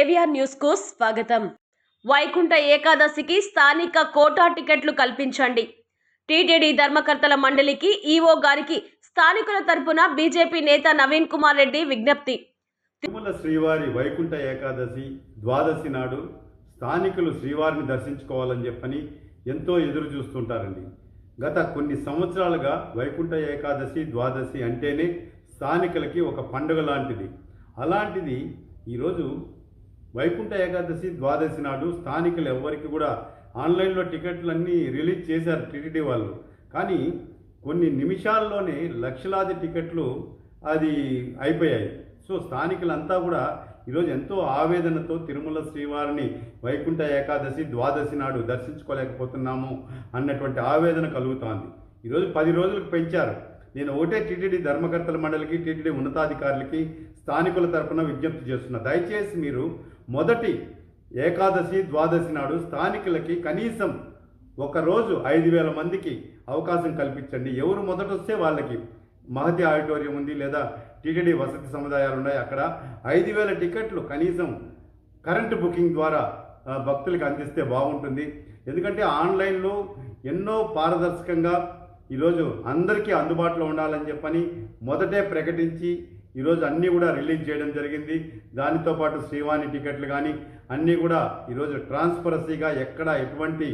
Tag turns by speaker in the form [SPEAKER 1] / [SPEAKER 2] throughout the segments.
[SPEAKER 1] AVR న్యూస్కు స్వాగతం. వైకుంఠ ఏకాదశికి స్థానిక కోటా టికెట్లు కల్పించండి. టీటీడీ ధర్మకర్తల మండలికి ఈఓ గారికి స్థానికుల తరపున బీజేపీ నేత నవీన్ కుమార్ రెడ్డి విజ్ఞప్తి.
[SPEAKER 2] తిరుమల శ్రీవారి వైకుంఠ ఏకాదశి ద్వాదశి నాడు స్థానికులు శ్రీవారిని దర్శించుకోవాలని చెప్పని ఎంతో ఎదురు చూస్తుంటారండి. గత కొన్ని సంవత్సరాలుగా వైకుంఠ ఏకాదశి ద్వాదశి అంటేనే స్థానికులకి ఒక పండుగ లాంటిది. అలాంటిది ఈరోజు వైకుంఠ ఏకాదశి ద్వాదశి నాడు స్థానికులు ఎవ్వరికి కూడా ఆన్లైన్లో టికెట్లన్నీ రిలీజ్ చేశారు టీటీడీ వాళ్ళు. కానీ కొన్ని నిమిషాల్లోనే లక్షలాది టికెట్లు అది అయిపోయాయి. సో స్థానికులంతా కూడా ఈరోజు ఎంతో ఆవేదనతో తిరుమల శ్రీవారిని వైకుంఠ ఏకాదశి ద్వాదశి నాడు దర్శించుకోలేకపోతున్నాము అన్నటువంటి ఆవేదన కలుగుతోంది. ఈరోజు పది రోజులకు పెంచారు. నేను ఒకటే టీటీడీ ధర్మకర్తల మండలికి టీటీడీ ఉన్నతాధికారులకి స్థానికుల తరపున విజ్ఞప్తి చేస్తున్నా. దయచేసి మీరు మొదటి ఏకాదశి ద్వాదశి నాడు స్థానికులకి కనీసం ఒక రోజు ఐదు వేల మందికి అవకాశం కల్పించండి. ఎవరు మొదట వస్తే వాళ్ళకి మహతి ఆడిటోరియం ఉంది లేదా టీటీడీ వసతి సముదాయాలు ఉన్నాయి అక్కడ ఐదు వేల టికెట్లు కనీసం కరెంటు బుకింగ్ ద్వారా భక్తులకు అందిస్తే బాగుంటుంది. ఎందుకంటే ఆన్లైన్లో ఎన్నో పారదర్శకంగా ఈరోజు అందరికీ అందుబాటులో ఉండాలని చెప్పని మొదటే ప్రకటించి ఈరోజు అన్నీ కూడా రిలీజ్ చేయడం జరిగింది. దానితో పాటు శ్రీవాణి టికెట్లు కానీ అన్నీ కూడా ఈరోజు ట్రాన్స్పరసీగా ఎక్కడ ఎటువంటి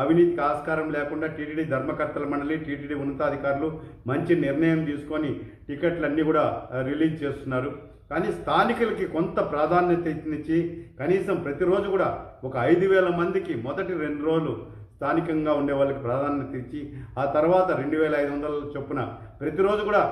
[SPEAKER 2] అవినీతికి ఆస్కారం లేకుండా టీటీడీ ధర్మకర్తల మండలి టీటీడీ ఉన్నతాధికారులు మంచి నిర్ణయం తీసుకొని టికెట్లన్నీ కూడా రిలీజ్ చేస్తున్నారు. కానీ స్థానికులకి కొంత ప్రాధాన్యత ఇచ్చి కనీసం ప్రతిరోజు కూడా ఒక ఐదు వేల మందికి మొదటి రెండు రోజులు స్థానికంగా ఉండే వాళ్ళకి ప్రాధాన్యత ఇచ్చి ఆ తర్వాత రెండు వేల ఐదు వందల చొప్పున ప్రతిరోజు కూడా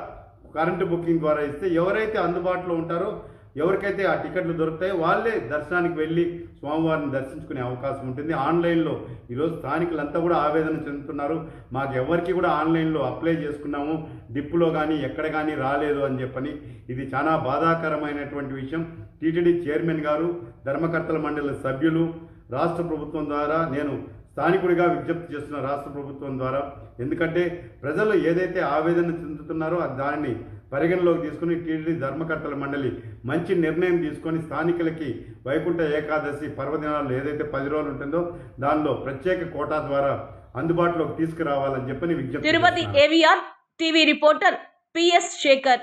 [SPEAKER 2] కరెంటు బుకింగ్ ద్వారా ఇస్తే ఎవరైతే అందుబాటులో ఉంటారో ఎవరికైతే ఆ టికెట్లు దొరుకుతాయో వాళ్ళే దర్శనానికి వెళ్ళి స్వామివారిని దర్శించుకునే అవకాశం ఉంటుంది. ఆన్లైన్లో ఈరోజు స్థానికులంతా కూడా ఆవేదన చెందుతున్నారు. మాకు ఎవరికి కూడా ఆన్లైన్లో అప్లై చేసుకున్నాము. డిప్పులో కానీ ఎక్కడ కానీ రాలేదు అని చెప్పని. ఇది చాలా బాధాకరమైనటువంటి విషయం. టీటీడీ చైర్మన్ గారు ధర్మకర్తల మండలి సభ్యులు రాష్ట్ర ప్రభుత్వం ద్వారా నేను స్థానికుడిగా విజ్ఞప్తి చేస్తున్న రాష్ట్ర ప్రభుత్వం ద్వారా ఎందుకంటే ప్రజలు ఏదైతే ఆవేదన చెందుతున్నారో దానిని పరిగణలోకి తీసుకుని టీటీడీ ధర్మకర్తల మండలి మంచి నిర్ణయం తీసుకొని స్థానికులకి వైకుంఠ ఏకాదశి పర్వదినాలు ఏదైతే పది రోజులు ఉంటుందో దానిలో ప్రత్యేక కోటా ద్వారా అందుబాటులోకి తీసుకురావాలని చెప్పని విజ్ఞప్తి
[SPEAKER 1] Tirupati. AVR TV reporter PS Sekhar